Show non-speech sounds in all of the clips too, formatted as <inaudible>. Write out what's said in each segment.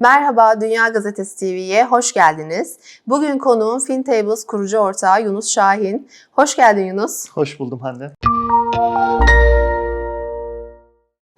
Merhaba Dünya Gazetesi TV'ye hoş geldiniz. Bugün konuğum FinTables kurucu ortağı Yunus Şahin. Hoş geldin Yunus. Hoş buldum Hande.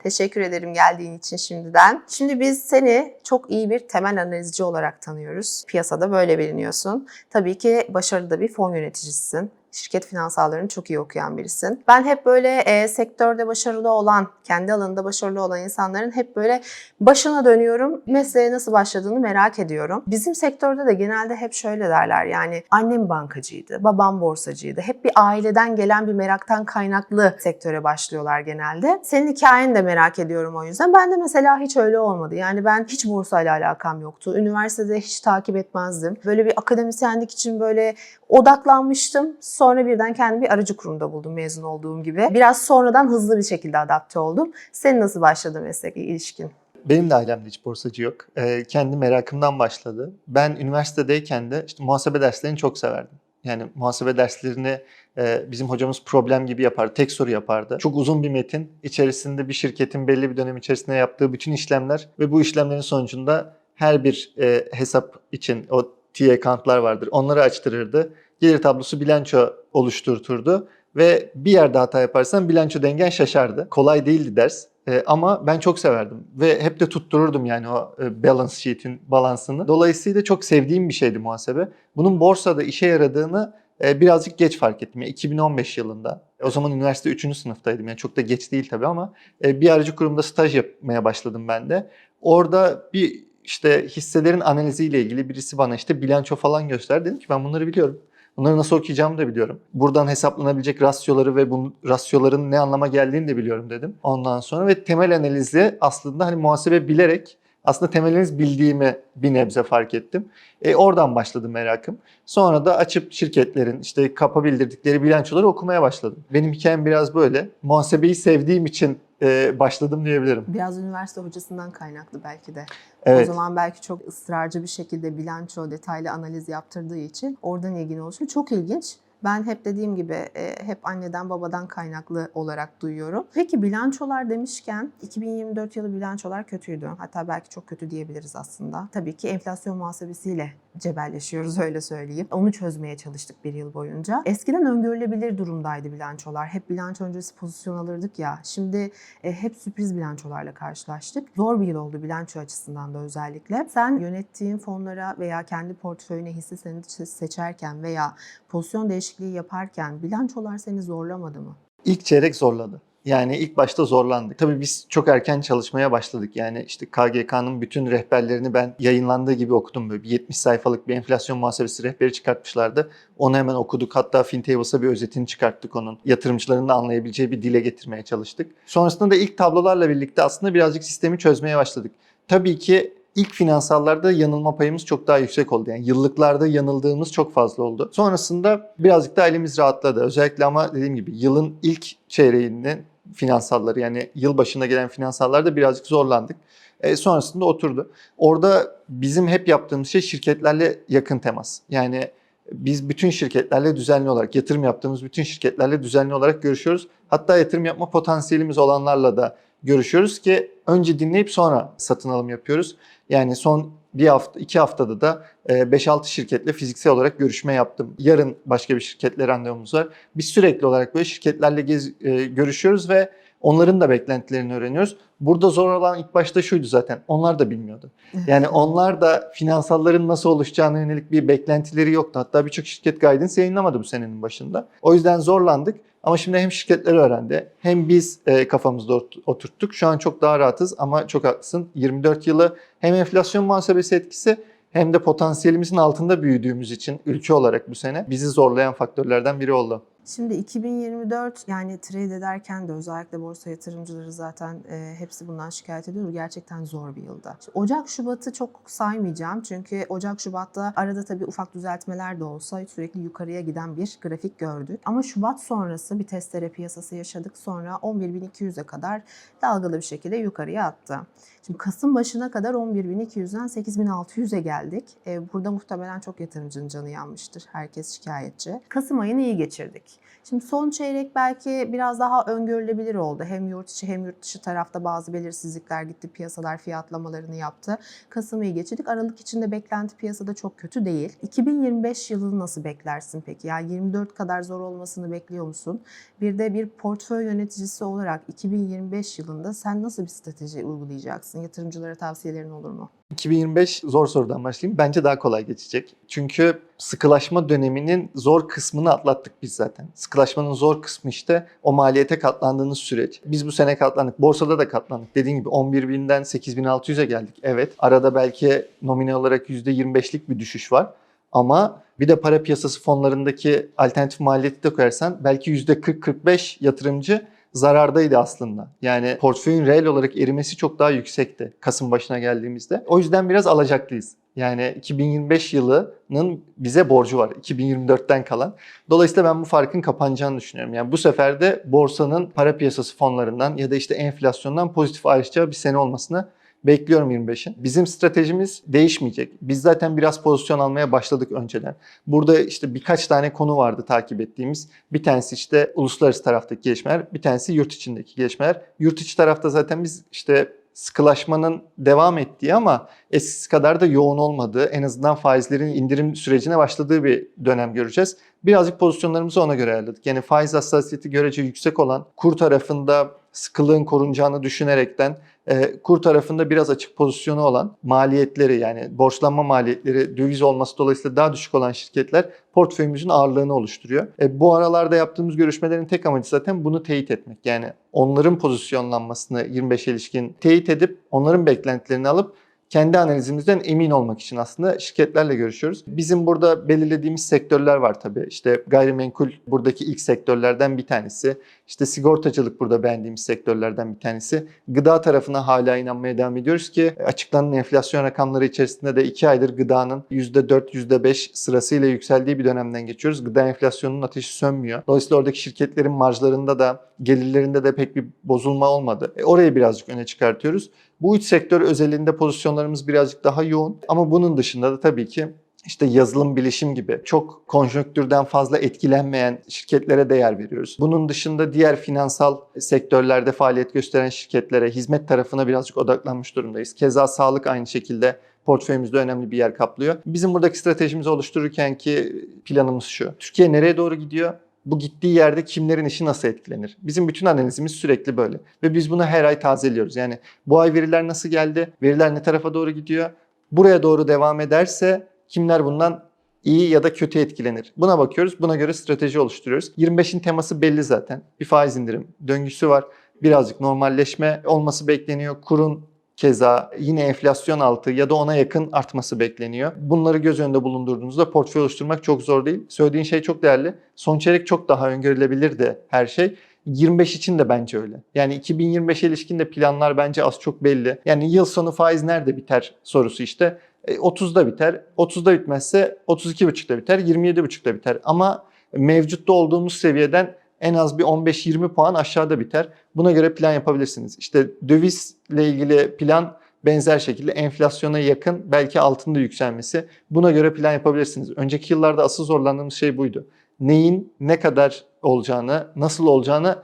Teşekkür ederim geldiğin için şimdiden. Şimdi biz seni çok iyi bir temel analizci olarak tanıyoruz. Piyasada böyle biliniyorsun. Tabii ki başarılı da bir fon yöneticisisin. Şirket finansallarını çok iyi okuyan birisin. Ben hep böyle e, sektörde başarılı olan, kendi alanında başarılı olan insanların hep böyle başına dönüyorum. Mesleğe nasıl başladığını merak ediyorum. Bizim sektörde de genelde hep şöyle derler yani annem bankacıydı, babam borsacıydı. Hep bir aileden gelen bir meraktan kaynaklı sektöre başlıyorlar genelde. Senin hikayeni de merak ediyorum o yüzden. Ben de mesela hiç öyle olmadı. Yani ben hiç bursayla alakam yoktu. Üniversitede hiç takip etmezdim. Böyle bir akademisyenlik için böyle odaklanmıştım. Sonra birden kendimi bir aracı kurumda buldum mezun olduğum gibi. Biraz sonradan hızlı bir şekilde adapte oldum. Senin nasıl başladı meslekle ilişkin? Benim de ailemde hiç borsacı yok. Ee, kendi merakımdan başladı. Ben üniversitedeyken de işte muhasebe derslerini çok severdim. Yani muhasebe derslerini e, bizim hocamız problem gibi yapardı. Tek soru yapardı. Çok uzun bir metin. içerisinde bir şirketin belli bir dönem içerisinde yaptığı bütün işlemler ve bu işlemlerin sonucunda her bir e, hesap için o T account'lar vardır. Onları açtırırdı. Gelir tablosu bilanço oluşturturdu ve bir yerde hata yaparsan bilanço dengen şaşardı. Kolay değildi ders. E, ama ben çok severdim ve hep de tuttururdum yani o e, balance sheet'in balansını. Dolayısıyla çok sevdiğim bir şeydi muhasebe. Bunun borsada işe yaradığını e, birazcık geç fark ettim. Yani 2015 yılında. O zaman üniversite 3. sınıftaydım. Yani çok da geç değil tabii ama e, bir aracı kurumda staj yapmaya başladım ben de. Orada bir işte hisselerin analiziyle ilgili birisi bana işte bilanço falan gösterdi. Dedim ki ben bunları biliyorum. Bunları nasıl okuyacağımı da biliyorum. Buradan hesaplanabilecek rasyoları ve bu rasyoların ne anlama geldiğini de biliyorum dedim. Ondan sonra ve temel analizi aslında hani muhasebe bilerek aslında temel analiz bildiğimi bir nebze fark ettim. E, oradan başladı merakım. Sonra da açıp şirketlerin işte kapa bildirdikleri bilançoları okumaya başladım. Benim hikayem biraz böyle. Muhasebeyi sevdiğim için e, başladım diyebilirim. Biraz üniversite hocasından kaynaklı belki de. Evet. O zaman belki çok ısrarcı bir şekilde bilanço, detaylı analiz yaptırdığı için oradan ilgin oluşuyor. Çok ilginç. Ben hep dediğim gibi e, hep anneden babadan kaynaklı olarak duyuyorum. Peki bilançolar demişken 2024 yılı bilançolar kötüydü. Hatta belki çok kötü diyebiliriz aslında. Tabii ki enflasyon muhasebesiyle cebelleşiyoruz öyle söyleyeyim. Onu çözmeye çalıştık bir yıl boyunca. Eskiden öngörülebilir durumdaydı bilançolar. Hep bilanço öncesi pozisyon alırdık ya. Şimdi e, hep sürpriz bilançolarla karşılaştık. Zor bir yıl oldu bilanço açısından da özellikle. Sen yönettiğin fonlara veya kendi portföyüne hisse senedi seçerken veya pozisyon değişikliği yaparken bilançolar seni zorlamadı mı? İlk çeyrek zorladı. Yani ilk başta zorlandık. Tabii biz çok erken çalışmaya başladık. Yani işte KGK'nın bütün rehberlerini ben yayınlandığı gibi okudum. Böyle bir 70 sayfalık bir enflasyon muhasebesi rehberi çıkartmışlardı. Onu hemen okuduk. Hatta FinTables'a bir özetini çıkarttık onun. Yatırımcıların da anlayabileceği bir dile getirmeye çalıştık. Sonrasında da ilk tablolarla birlikte aslında birazcık sistemi çözmeye başladık. Tabii ki ilk finansallarda yanılma payımız çok daha yüksek oldu. Yani yıllıklarda yanıldığımız çok fazla oldu. Sonrasında birazcık da elimiz rahatladı. Özellikle ama dediğim gibi yılın ilk çeyreğinin finansalları yani yıl başına gelen finansallarda birazcık zorlandık. E, sonrasında oturdu. Orada bizim hep yaptığımız şey şirketlerle yakın temas. Yani biz bütün şirketlerle düzenli olarak, yatırım yaptığımız bütün şirketlerle düzenli olarak görüşüyoruz. Hatta yatırım yapma potansiyelimiz olanlarla da görüşüyoruz ki önce dinleyip sonra satın alım yapıyoruz. Yani son bir hafta, iki haftada da 5-6 şirketle fiziksel olarak görüşme yaptım. Yarın başka bir şirketle randevumuz var. Biz sürekli olarak böyle şirketlerle gez, e, görüşüyoruz ve onların da beklentilerini öğreniyoruz. Burada zor olan ilk başta şuydu zaten. Onlar da bilmiyordu. Yani onlar da finansalların nasıl oluşacağına yönelik bir beklentileri yoktu. Hatta birçok şirket guidance yayınlamadı bu senenin başında. O yüzden zorlandık. Ama şimdi hem şirketler öğrendi hem biz e, kafamızda oturttuk. Şu an çok daha rahatız ama çok haklısın. 24 yılı hem enflasyon muhasebesi etkisi hem de potansiyelimizin altında büyüdüğümüz için ülke olarak bu sene bizi zorlayan faktörlerden biri oldu. Şimdi 2024 yani trade ederken de özellikle borsa yatırımcıları zaten e, hepsi bundan şikayet ediyor. Gerçekten zor bir yılda. İşte Ocak Şubat'ı çok saymayacağım çünkü Ocak Şubat'ta arada tabii ufak düzeltmeler de olsa sürekli yukarıya giden bir grafik gördük. Ama Şubat sonrası bir testere piyasası yaşadık. Sonra 11.200'e kadar dalgalı bir şekilde yukarıya attı. Şimdi Kasım başına kadar 11.200'den 8.600'e geldik. E, burada muhtemelen çok yatırımcının canı yanmıştır. Herkes şikayetçi. Kasım ayını iyi geçirdik. Şimdi son çeyrek belki biraz daha öngörülebilir oldu. Hem yurt içi hem yurt dışı tarafta bazı belirsizlikler gitti. Piyasalar fiyatlamalarını yaptı. Kasım ayı geçirdik. Aralık içinde beklenti piyasada çok kötü değil. 2025 yılını nasıl beklersin peki? Yani 24 kadar zor olmasını bekliyor musun? Bir de bir portföy yöneticisi olarak 2025 yılında sen nasıl bir strateji uygulayacaksın? Yatırımcılara tavsiyelerin olur mu? 2025 zor sorudan başlayayım. Bence daha kolay geçecek. Çünkü sıkılaşma döneminin zor kısmını atlattık biz zaten. Sıkılaşmanın zor kısmı işte o maliyete katlandığınız süreç. Biz bu sene katlandık. Borsada da katlandık. Dediğim gibi 11.000'den 8.600'e geldik. Evet. Arada belki nominal olarak %25'lik bir düşüş var. Ama bir de para piyasası fonlarındaki alternatif maliyeti de koyarsan belki %40-45 yatırımcı zarardaydı aslında. Yani portföyün reel olarak erimesi çok daha yüksekti Kasım başına geldiğimizde. O yüzden biraz alacaklıyız. Yani 2025 yılının bize borcu var 2024'ten kalan. Dolayısıyla ben bu farkın kapanacağını düşünüyorum. Yani bu sefer de borsanın para piyasası fonlarından ya da işte enflasyondan pozitif ayrışacağı bir sene olmasını bekliyorum 25'in. Bizim stratejimiz değişmeyecek. Biz zaten biraz pozisyon almaya başladık önceden. Burada işte birkaç tane konu vardı takip ettiğimiz. Bir tanesi işte uluslararası taraftaki gelişmeler, bir tanesi yurt içindeki gelişmeler. Yurt içi tarafta zaten biz işte sıkılaşmanın devam ettiği ama eskisi kadar da yoğun olmadığı, en azından faizlerin indirim sürecine başladığı bir dönem göreceğiz. Birazcık pozisyonlarımızı ona göre ayarladık. Yani faiz hassasiyeti görece yüksek olan, kur tarafında sıkılığın korunacağını düşünerekten e, kur tarafında biraz açık pozisyonu olan maliyetleri yani borçlanma maliyetleri döviz olması dolayısıyla daha düşük olan şirketler portföyümüzün ağırlığını oluşturuyor. E, bu aralarda yaptığımız görüşmelerin tek amacı zaten bunu teyit etmek. Yani onların pozisyonlanmasını 25'e ilişkin teyit edip onların beklentilerini alıp kendi analizimizden emin olmak için aslında şirketlerle görüşüyoruz. Bizim burada belirlediğimiz sektörler var tabii. İşte gayrimenkul buradaki ilk sektörlerden bir tanesi. İşte sigortacılık burada beğendiğimiz sektörlerden bir tanesi. Gıda tarafına hala inanmaya devam ediyoruz ki açıklanan enflasyon rakamları içerisinde de 2 aydır gıdanın %4, %5 sırasıyla yükseldiği bir dönemden geçiyoruz. Gıda enflasyonunun ateşi sönmüyor. Dolayısıyla oradaki şirketlerin marjlarında da gelirlerinde de pek bir bozulma olmadı. E, orayı birazcık öne çıkartıyoruz. Bu üç sektör özelinde pozisyonlarımız birazcık daha yoğun ama bunun dışında da tabii ki işte yazılım bilişim gibi çok konjonktürden fazla etkilenmeyen şirketlere değer veriyoruz. Bunun dışında diğer finansal sektörlerde faaliyet gösteren şirketlere, hizmet tarafına birazcık odaklanmış durumdayız. Keza sağlık aynı şekilde portföyümüzde önemli bir yer kaplıyor. Bizim buradaki stratejimizi oluştururken ki planımız şu. Türkiye nereye doğru gidiyor? bu gittiği yerde kimlerin işi nasıl etkilenir? Bizim bütün analizimiz sürekli böyle. Ve biz bunu her ay tazeliyoruz. Yani bu ay veriler nasıl geldi? Veriler ne tarafa doğru gidiyor? Buraya doğru devam ederse kimler bundan iyi ya da kötü etkilenir? Buna bakıyoruz. Buna göre strateji oluşturuyoruz. 25'in teması belli zaten. Bir faiz indirim döngüsü var. Birazcık normalleşme olması bekleniyor. Kurun Keza yine enflasyon altı ya da ona yakın artması bekleniyor. Bunları göz önünde bulundurduğunuzda portföy oluşturmak çok zor değil. Söylediğin şey çok değerli. Son çeyrek çok daha öngörülebilirdi her şey. 25 için de bence öyle. Yani 2025'e ilişkin de planlar bence az çok belli. Yani yıl sonu faiz nerede biter sorusu işte. E, 30'da biter. 30'da bitmezse 32,5'da biter. 27,5'da biter. Ama mevcutta olduğumuz seviyeden en az bir 15-20 puan aşağıda biter. Buna göre plan yapabilirsiniz. İşte dövizle ilgili plan benzer şekilde enflasyona yakın belki altında yükselmesi. Buna göre plan yapabilirsiniz. Önceki yıllarda asıl zorlandığımız şey buydu. Neyin ne kadar olacağını, nasıl olacağını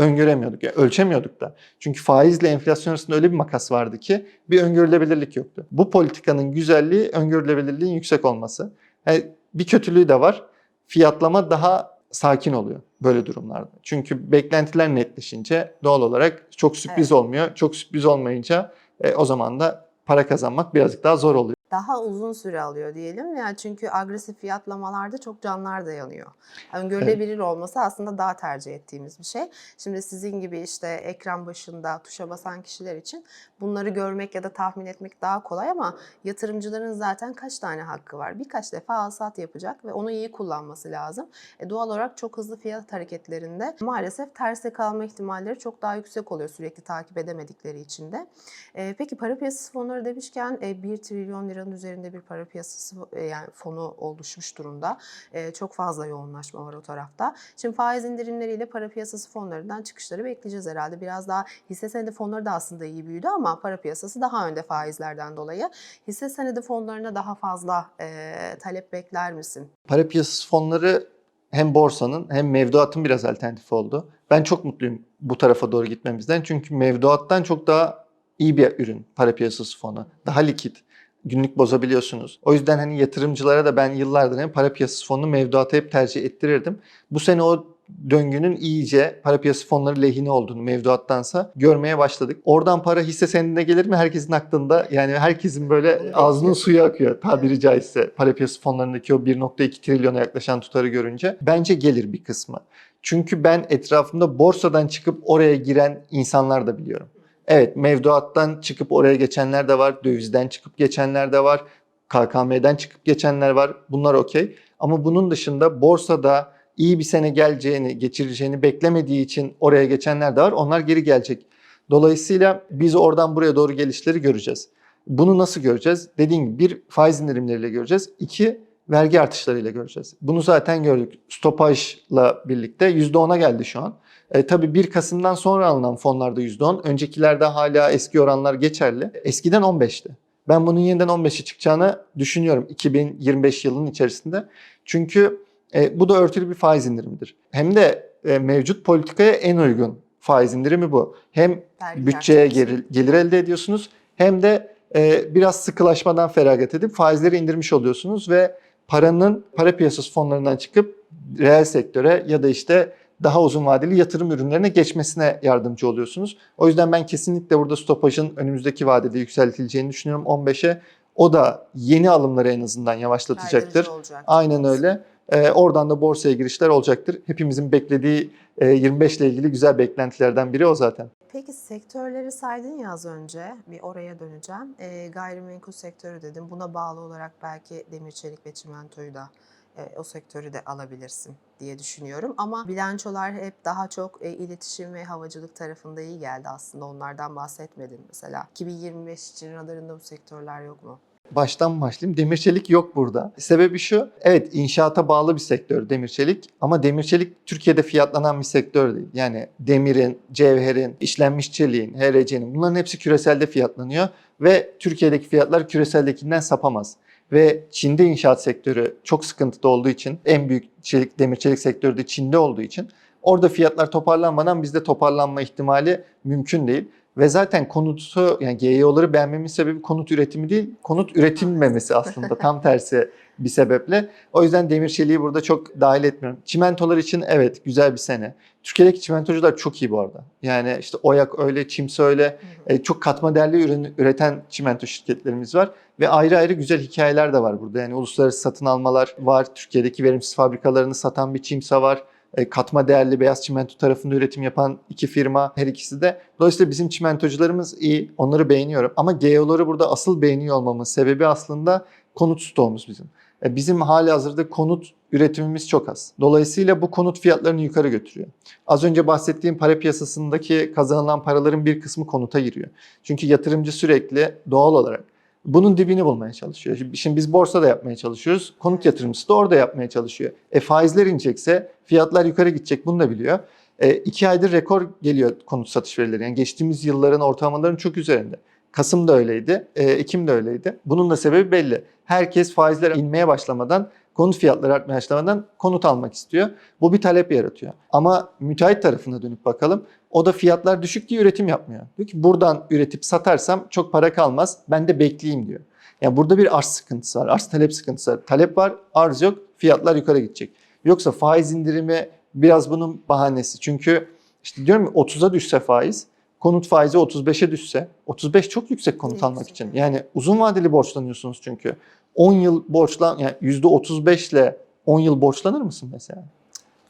öngöremiyorduk. Yani ölçemiyorduk da. Çünkü faizle enflasyon arasında öyle bir makas vardı ki bir öngörülebilirlik yoktu. Bu politikanın güzelliği öngörülebilirliğin yüksek olması. Yani bir kötülüğü de var. Fiyatlama daha sakin oluyor böyle durumlarda. Çünkü beklentiler netleşince doğal olarak çok sürpriz Evet. olmuyor. Çok sürpriz olmayınca e, o zaman da para kazanmak birazcık daha zor oluyor. Daha uzun süre alıyor diyelim. Yani çünkü agresif fiyatlamalarda çok canlar da yanıyor. Öngörülebilir olması aslında daha tercih ettiğimiz bir şey. Şimdi sizin gibi işte ekran başında tuşa basan kişiler için bunları görmek ya da tahmin etmek daha kolay ama yatırımcıların zaten kaç tane hakkı var? Birkaç defa alsat yapacak ve onu iyi kullanması lazım. E doğal olarak çok hızlı fiyat hareketlerinde maalesef terse kalma ihtimalleri çok daha yüksek oluyor sürekli takip edemedikleri için de. E, peki para piyasası fonları demişken e, 1 trilyon liranın üzerinde bir para piyasası e, yani fonu oluşmuş durumda. E, çok fazla yoğunlaşma var o tarafta. Şimdi faiz indirimleriyle para piyasası fonlarından çıkışları bekleyeceğiz herhalde. Biraz daha hisse senedi fonları da aslında iyi büyüdü ama para piyasası daha önde faizlerden dolayı. Hisse senedi fonlarına daha fazla e, talep bekler misin? Para piyasası fonları hem borsanın hem mevduatın biraz alternatifi oldu. Ben çok mutluyum bu tarafa doğru gitmemizden. Çünkü mevduattan çok daha iyi bir ürün para piyasası fonu. Daha likit. Günlük bozabiliyorsunuz. O yüzden hani yatırımcılara da ben yıllardır hem para piyasası fonunu mevduatı hep tercih ettirirdim. Bu sene o döngünün iyice para piyasası fonları lehine olduğunu mevduattansa görmeye başladık. Oradan para hisse senedine gelir mi herkesin aklında yani herkesin böyle ağzının suyu akıyor tabiri caizse para piyasası fonlarındaki o 1.2 trilyona yaklaşan tutarı görünce. Bence gelir bir kısmı. Çünkü ben etrafımda borsadan çıkıp oraya giren insanlar da biliyorum. Evet mevduattan çıkıp oraya geçenler de var, dövizden çıkıp geçenler de var, KKM'den çıkıp geçenler var. Bunlar okey. Ama bunun dışında borsada iyi bir sene geleceğini, geçireceğini beklemediği için oraya geçenler de var. Onlar geri gelecek. Dolayısıyla biz oradan buraya doğru gelişleri göreceğiz. Bunu nasıl göreceğiz? Dediğim gibi bir faiz indirimleriyle göreceğiz. İki vergi artışlarıyla göreceğiz. Bunu zaten gördük. Stopajla birlikte %10'a geldi şu an. E, tabii 1 Kasım'dan sonra alınan fonlarda %10. Öncekilerde hala eski oranlar geçerli. Eskiden 15'ti. Ben bunun yeniden 15'e çıkacağını düşünüyorum 2025 yılının içerisinde. Çünkü e, bu da örtülü bir faiz indirimidir. Hem de e, mevcut politikaya en uygun faiz indirimi bu. Hem Vergi bütçeye geri- gelir elde ediyorsunuz hem de e, biraz sıkılaşmadan feragat edip faizleri indirmiş oluyorsunuz ve paranın para piyasası fonlarından çıkıp reel sektöre ya da işte daha uzun vadeli yatırım ürünlerine geçmesine yardımcı oluyorsunuz. O yüzden ben kesinlikle burada stopajın önümüzdeki vadede yükseltileceğini düşünüyorum 15'e. O da yeni alımları en azından yavaşlatacaktır. Aynen öyle. Ee, oradan da borsaya girişler olacaktır. Hepimizin beklediği e, 25 ile ilgili güzel beklentilerden biri o zaten. Peki sektörleri saydın ya az önce. Bir oraya döneceğim. E, gayrimenkul sektörü dedim. Buna bağlı olarak belki demir çelik ve çimentoyu da o sektörü de alabilirsin diye düşünüyorum. Ama bilançolar hep daha çok e, iletişim ve havacılık tarafında iyi geldi aslında. Onlardan bahsetmedin mesela. 2025 için radarında bu sektörler yok mu? Baştan başlayayım. Demir çelik yok burada. Sebebi şu. Evet inşaata bağlı bir sektör demir çelik ama demir çelik Türkiye'de fiyatlanan bir sektör değil. Yani demirin, cevherin, işlenmiş çeliğin, HRC'nin bunların hepsi küreselde fiyatlanıyor ve Türkiye'deki fiyatlar küreseldekinden sapamaz. Ve Çin'de inşaat sektörü çok sıkıntıda olduğu için en büyük çelik, demir çelik sektörü de Çin'de olduğu için orada fiyatlar toparlanmadan bizde toparlanma ihtimali mümkün değil. Ve zaten konutu yani GEO'ları beğenmemin sebebi konut üretimi değil, konut üretilmemesi aslında tam tersi bir sebeple. O yüzden demir çeliği burada çok dahil etmiyorum. Çimentolar için evet güzel bir sene. Türkiye'deki çimentocular çok iyi bu arada. Yani işte Oyak öyle, Çimsa öyle e, çok katma değerli ürün üreten çimento şirketlerimiz var. Ve ayrı ayrı güzel hikayeler de var burada. Yani uluslararası satın almalar var. Türkiye'deki verimsiz fabrikalarını satan bir Çimsa var. E, katma değerli beyaz çimento tarafında üretim yapan iki firma her ikisi de. Dolayısıyla bizim çimentocularımız iyi. Onları beğeniyorum. Ama GEO'ları burada asıl beğeniyor olmamın sebebi aslında konut stoğumuz bizim. E, Bizim hali hazırda konut üretimimiz çok az. Dolayısıyla bu konut fiyatlarını yukarı götürüyor. Az önce bahsettiğim para piyasasındaki kazanılan paraların bir kısmı konuta giriyor. Çünkü yatırımcı sürekli doğal olarak bunun dibini bulmaya çalışıyor. Şimdi- biz borsada yapmaya çalışıyoruz. Konut yatırımcısı da orada yapmaya çalışıyor. E faizler inecekse fiyatlar yukarı gidecek bunu da biliyor. E, iki aydır rekor geliyor konut satış verileri. Yani geçtiğimiz yılların ortalamalarının çok üzerinde. Kasım da öyleydi, e, Ekim de öyleydi. Bunun da sebebi belli. Herkes faizler inmeye başlamadan, konut fiyatları artmaya başlamadan konut almak istiyor. Bu bir talep yaratıyor. Ama müteahhit tarafına dönüp bakalım. O da fiyatlar düşük diye üretim yapmıyor. Diyor ki buradan üretip satarsam çok para kalmaz. Ben de bekleyeyim diyor. Yani burada bir arz sıkıntısı var. Arz talep sıkıntısı var. Talep var, arz yok. Fiyatlar yukarı gidecek. Yoksa faiz indirimi biraz bunun bahanesi. Çünkü işte diyorum ya 30'a düşse faiz, konut faizi 35'e düşse, 35 çok yüksek konut Yüksek, almak için. Yani uzun vadeli borçlanıyorsunuz çünkü. 10 yıl borçlan, yani %35 ile 10 yıl borçlanır mısın mesela?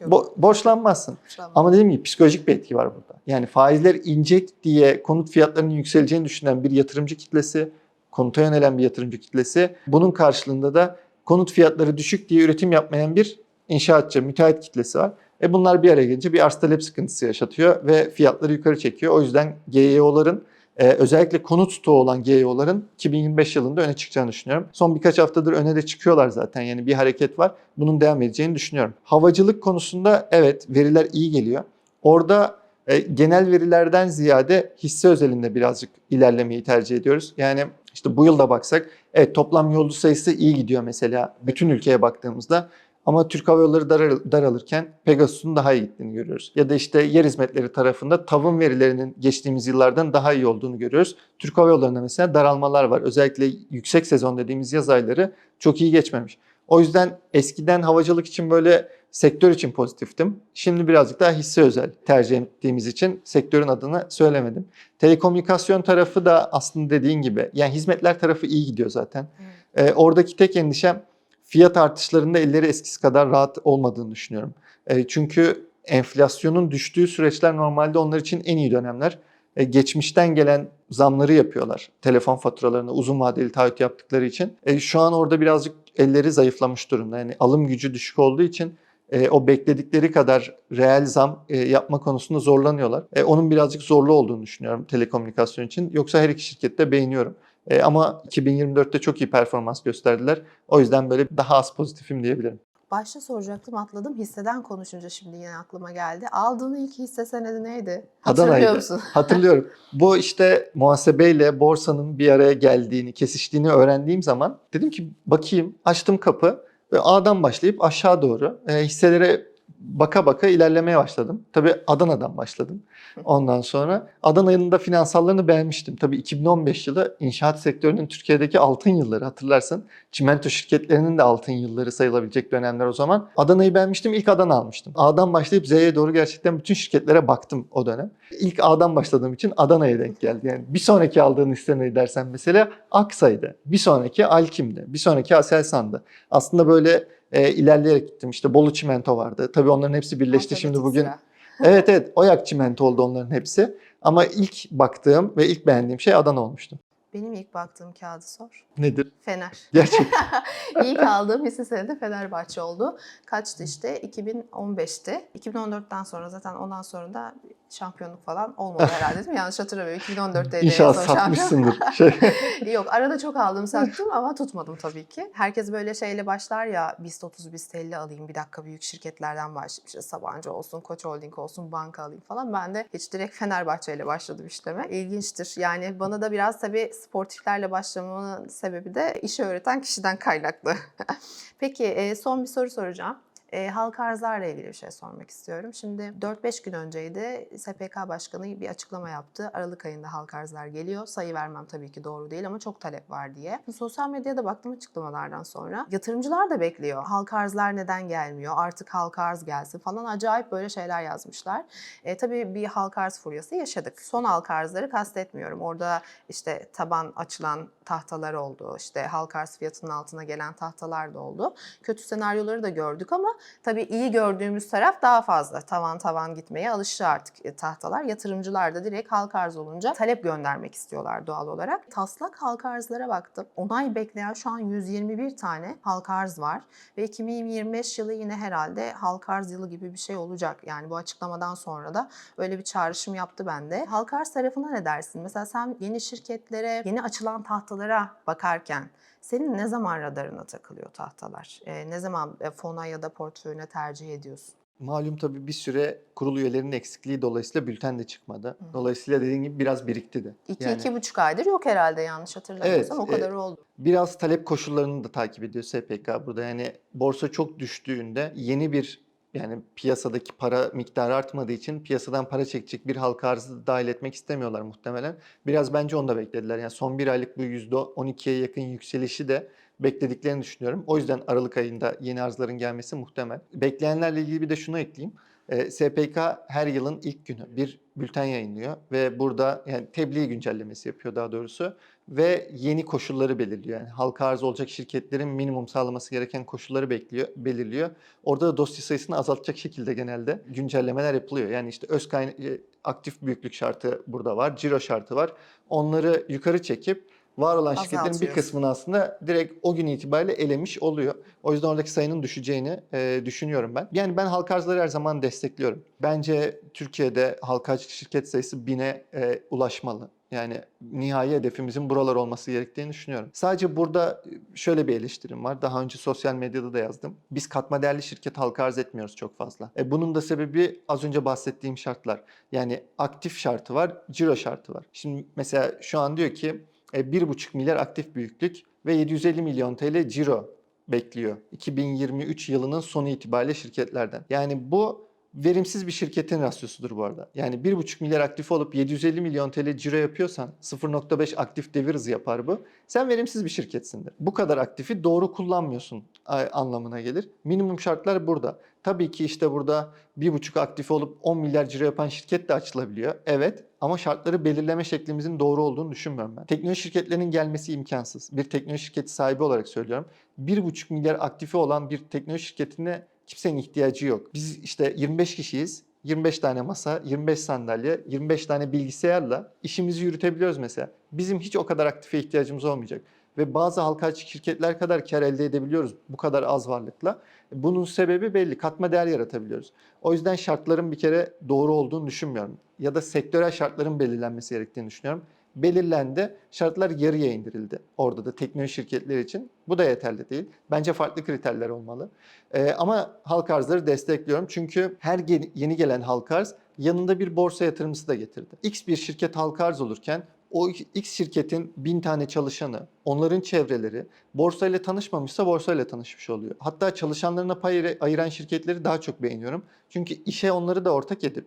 Yok. Bo- borçlanmazsın. Tamam. Ama dediğim gibi psikolojik bir etki var burada. Yani faizler inecek diye konut fiyatlarının yükseleceğini düşünen bir yatırımcı kitlesi, konuta yönelen bir yatırımcı kitlesi, bunun karşılığında da konut fiyatları düşük diye üretim yapmayan bir inşaatçı, müteahhit kitlesi var. E bunlar bir araya gelince bir arz talep sıkıntısı yaşatıyor ve fiyatları yukarı çekiyor. O yüzden GEO'ların e, özellikle konut stoğu olan GEO'ların 2025 yılında öne çıkacağını düşünüyorum. Son birkaç haftadır öne de çıkıyorlar zaten. Yani bir hareket var. Bunun devam edeceğini düşünüyorum. Havacılık konusunda evet veriler iyi geliyor. Orada e, genel verilerden ziyade hisse özelinde birazcık ilerlemeyi tercih ediyoruz. Yani işte bu yılda baksak evet toplam yolcu sayısı iyi gidiyor mesela bütün ülkeye baktığımızda. Ama Türk Hava Yolları daral- daralırken Pegasus'un daha iyi gittiğini görüyoruz. Ya da işte yer hizmetleri tarafında tavın verilerinin geçtiğimiz yıllardan daha iyi olduğunu görüyoruz. Türk Hava Yolları'nda mesela daralmalar var. Özellikle yüksek sezon dediğimiz yaz ayları çok iyi geçmemiş. O yüzden eskiden havacılık için böyle sektör için pozitiftim. Şimdi birazcık daha hisse özel tercih ettiğimiz için sektörün adını söylemedim. Telekomünikasyon tarafı da aslında dediğin gibi yani hizmetler tarafı iyi gidiyor zaten. Ee, oradaki tek endişem fiyat artışlarında elleri eskisi kadar rahat olmadığını düşünüyorum. Ee, çünkü enflasyonun düştüğü süreçler normalde onlar için en iyi dönemler. Ee, geçmişten gelen zamları yapıyorlar telefon faturalarına uzun vadeli taahhüt yaptıkları için. Ee, şu an orada birazcık elleri zayıflamış durumda. Yani alım gücü düşük olduğu için e, o bekledikleri kadar reel zam e, yapma konusunda zorlanıyorlar. E, onun birazcık zorlu olduğunu düşünüyorum telekomünikasyon için. Yoksa her iki şirketi de beğeniyorum. E, ama 2024'te çok iyi performans gösterdiler. O yüzden böyle daha az pozitifim diyebilirim. Başta soracaktım atladım. Hisseden konuşunca şimdi yine aklıma geldi. Aldığın ilk hisse senedi neydi? Hatırlıyor Adana'ydı. musun? <laughs> Hatırlıyorum. Bu işte muhasebeyle borsanın bir araya geldiğini, kesiştiğini öğrendiğim zaman dedim ki bakayım, açtım kapı ve A'dan başlayıp aşağı doğru e, hisselere baka baka ilerlemeye başladım. Tabii Adana'dan başladım. Ondan sonra Adana'nın da finansallarını beğenmiştim. Tabii 2015 yılı inşaat sektörünün Türkiye'deki altın yılları hatırlarsın. Çimento şirketlerinin de altın yılları sayılabilecek dönemler o zaman. Adana'yı beğenmiştim. ilk Adana almıştım. A'dan başlayıp Z'ye doğru gerçekten bütün şirketlere baktım o dönem. İlk A'dan başladığım için Adana'ya denk geldi. Yani bir sonraki aldığın hisse ne dersen mesela Aksa'ydı. Bir sonraki Alkim'di. Bir sonraki Aselsan'dı. Aslında böyle e, ilerleyerek gittim. İşte Bolu Çimento vardı. Tabii onların hepsi birleşti şimdi bugün. sıra. <laughs> Evet evet Oyak Çimento oldu onların hepsi. Ama ilk baktığım ve ilk beğendiğim şey Adana olmuştu. Benim ilk baktığım kağıdı sor. Nedir? Fener. Gerçekten. <laughs> İlk aldığım hisse senedi Fenerbahçe oldu. Kaçtı işte? 2015'ti. 2014'ten sonra zaten ondan sonra da şampiyonluk falan olmadı herhalde değil mi? Yanlış hatırlamıyorum. 2014'teydi en İnşallah son şampiyon. satmışsındır. <laughs> Şey, Yok arada çok aldım sattım ama tutmadım tabii ki. Herkes böyle şeyle başlar ya BIST 30, BIST 50 alayım bir dakika büyük şirketlerden başlayayım. İşte Sabancı olsun, Koç Holding olsun, banka alayım falan. Ben de hiç direkt Fenerbahçe ile başladım işleme. İlginçtir. Yani bana da biraz tabii sportiflerle başlamamın sebebi de işi öğreten kişiden kaynaklı. <laughs> Peki e, son bir soru soracağım. E, halka arzlarla ilgili bir şey sormak istiyorum. Şimdi 4-5 gün önceydi SPK Başkanı bir açıklama yaptı. Aralık ayında halka arzlar geliyor. Sayı vermem tabii ki doğru değil ama çok talep var diye. Sosyal medyada baktım açıklamalardan sonra. Yatırımcılar da bekliyor. Halka arzlar neden gelmiyor? Artık halka arz gelsin falan. Acayip böyle şeyler yazmışlar. E, tabii bir halka arz furyası yaşadık. Son halka arzları kastetmiyorum. Orada işte taban açılan tahtalar oldu. İşte halka arz fiyatının altına gelen tahtalar da oldu. Kötü senaryoları da gördük ama tabii iyi gördüğümüz taraf daha fazla. Tavan tavan gitmeye alıştı artık e, tahtalar. Yatırımcılar da direkt halka arz olunca talep göndermek istiyorlar doğal olarak. Taslak halka arzlara baktım. Onay bekleyen şu an 121 tane halka arz var. Ve 2025 yılı yine herhalde halka arz yılı gibi bir şey olacak. Yani bu açıklamadan sonra da öyle bir çağrışım yaptı bende. Halka arz tarafına ne dersin? Mesela sen yeni şirketlere, yeni açılan tahtalara bakarken senin ne zaman radarına takılıyor tahtalar? Ee, ne zaman e, fona ya da portföyüne tercih ediyorsun? malum tabii bir süre kurul üyelerinin eksikliği dolayısıyla bülten de çıkmadı. Dolayısıyla dediğin gibi biraz birikti de. İki, Yani- iki buçuk aydır yok herhalde yanlış hatırlamıyorsam. Evet, o e, kadar oldu. Biraz talep koşullarını da takip ediyor SPK burada. Yani borsa çok düştüğünde yeni bir yani piyasadaki para miktarı artmadığı için piyasadan para çekecek bir halka arzı da dahil etmek istemiyorlar muhtemelen. Biraz bence onu da beklediler. Yani son bir aylık bu %12'ye yakın yükselişi de beklediklerini düşünüyorum. O yüzden Aralık ayında yeni arzların gelmesi muhtemel. Bekleyenlerle ilgili bir de şunu ekleyeyim. E, SPK her yılın ilk günü bir bülten yayınlıyor ve burada yani tebliğ güncellemesi yapıyor daha doğrusu ve yeni koşulları belirliyor. Yani halka arz olacak şirketlerin minimum sağlaması gereken koşulları bekliyor, belirliyor. Orada da dosya sayısını azaltacak şekilde genelde güncellemeler yapılıyor. Yani işte öz kayna- e, aktif büyüklük şartı burada var, ciro şartı var. Onları yukarı çekip var olan şirketlerin bir kısmını aslında direkt o gün itibariyle elemiş oluyor. O yüzden oradaki sayının düşeceğini e, düşünüyorum ben. Yani ben halka arzları her zaman destekliyorum. Bence Türkiye'de halka açık şirket sayısı bine e, ulaşmalı. Yani nihai hedefimizin buralar olması gerektiğini düşünüyorum. Sadece burada şöyle bir eleştirim var. Daha önce sosyal medyada da yazdım. Biz katma değerli şirket halka arz etmiyoruz çok fazla. E, bunun da sebebi az önce bahsettiğim şartlar. Yani aktif şartı var, ciro şartı var. Şimdi mesela şu an diyor ki e, 1,5 milyar aktif büyüklük ve 750 milyon TL ciro bekliyor. 2023 yılının sonu itibariyle şirketlerden. Yani bu verimsiz bir şirketin rasyosudur bu arada. Yani 1,5 milyar aktif olup 750 milyon TL ciro yapıyorsan 0.5 aktif devir hızı yapar bu. Sen verimsiz bir şirketsindir. Bu kadar aktifi doğru kullanmıyorsun anlamına gelir. Minimum şartlar burada. Tabii ki işte burada 1,5 aktif olup 10 milyar ciro yapan şirket de açılabiliyor. Evet ama şartları belirleme şeklimizin doğru olduğunu düşünmüyorum ben. Teknoloji şirketlerinin gelmesi imkansız. Bir teknoloji şirketi sahibi olarak söylüyorum. 1,5 milyar aktifi olan bir teknoloji şirketine kimsenin ihtiyacı yok. Biz işte 25 kişiyiz. 25 tane masa, 25 sandalye, 25 tane bilgisayarla işimizi yürütebiliyoruz mesela. Bizim hiç o kadar aktife ihtiyacımız olmayacak. Ve bazı halka açık şirketler kadar kar elde edebiliyoruz bu kadar az varlıkla. Bunun sebebi belli. Katma değer yaratabiliyoruz. O yüzden şartların bir kere doğru olduğunu düşünmüyorum. Ya da sektörel şartların belirlenmesi gerektiğini düşünüyorum. Belirlendi. Şartlar yarıya indirildi. Orada da teknoloji şirketleri için. Bu da yeterli değil. Bence farklı kriterler olmalı. Ee, ama halk arzları destekliyorum. Çünkü her yeni gelen halk arz yanında bir borsa yatırımcısı da getirdi. X bir şirket halk arz olurken o X şirketin bin tane çalışanı, onların çevreleri borsayla tanışmamışsa borsayla tanışmış oluyor. Hatta çalışanlarına pay ayıran şirketleri daha çok beğeniyorum. Çünkü işe onları da ortak edip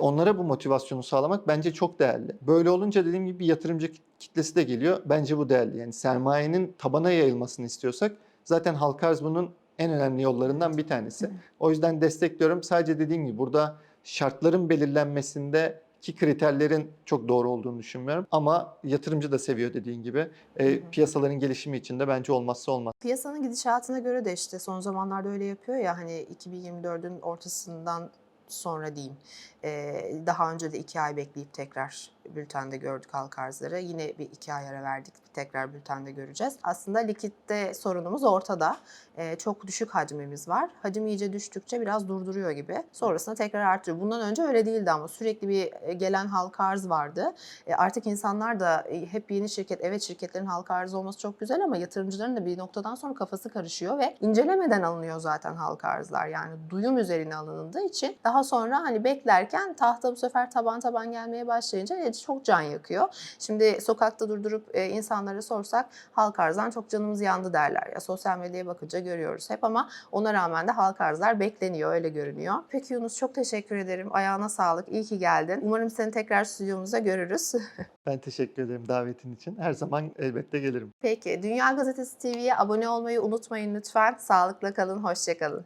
onlara bu motivasyonu sağlamak bence çok değerli. Böyle olunca dediğim gibi bir yatırımcı kitlesi de geliyor. Bence bu değerli. Yani sermayenin tabana yayılmasını istiyorsak zaten halka arz bunun en önemli yollarından bir tanesi. O yüzden destekliyorum. Sadece dediğim gibi burada şartların belirlenmesinde ki kriterlerin çok doğru olduğunu düşünmüyorum. Ama yatırımcı da seviyor dediğin gibi. E, piyasaların gelişimi için de bence olmazsa olmaz. Piyasanın gidişatına göre de işte son zamanlarda öyle yapıyor ya hani 2024'ün ortasından sonra diyeyim. Daha önce de iki ay bekleyip tekrar bültende gördük halk arzları. Yine bir iki ay ara verdik. Tekrar bültende göreceğiz. Aslında likitte sorunumuz ortada. Ee, çok düşük hacmimiz var. Hacim iyice düştükçe biraz durduruyor gibi. Sonrasında tekrar artıyor. Bundan önce öyle değildi ama sürekli bir e, gelen halka arz vardı. E, artık insanlar da e, hep yeni şirket, evet şirketlerin halka arz olması çok güzel ama yatırımcıların da bir noktadan sonra kafası karışıyor ve incelemeden alınıyor zaten halka arzlar. Yani duyum üzerine alındığı için daha sonra hani beklerken tahta bu sefer taban taban gelmeye başlayınca e, çok can yakıyor. Şimdi sokakta durdurup e, insanlara sorsak halka arzdan çok canımız yandı derler. Ya sosyal medyaya bakınca görüyoruz hep ama ona rağmen de halka arzlar bekleniyor öyle görünüyor. Peki Yunus çok teşekkür ederim. Ayağına sağlık. İyi ki geldin. Umarım seni tekrar stüdyomuzda görürüz. <laughs> Ben teşekkür ederim davetin için. Her zaman elbette gelirim. Peki Dünya Gazetesi TV'ye abone olmayı unutmayın lütfen. Sağlıkla kalın, hoşçakalın.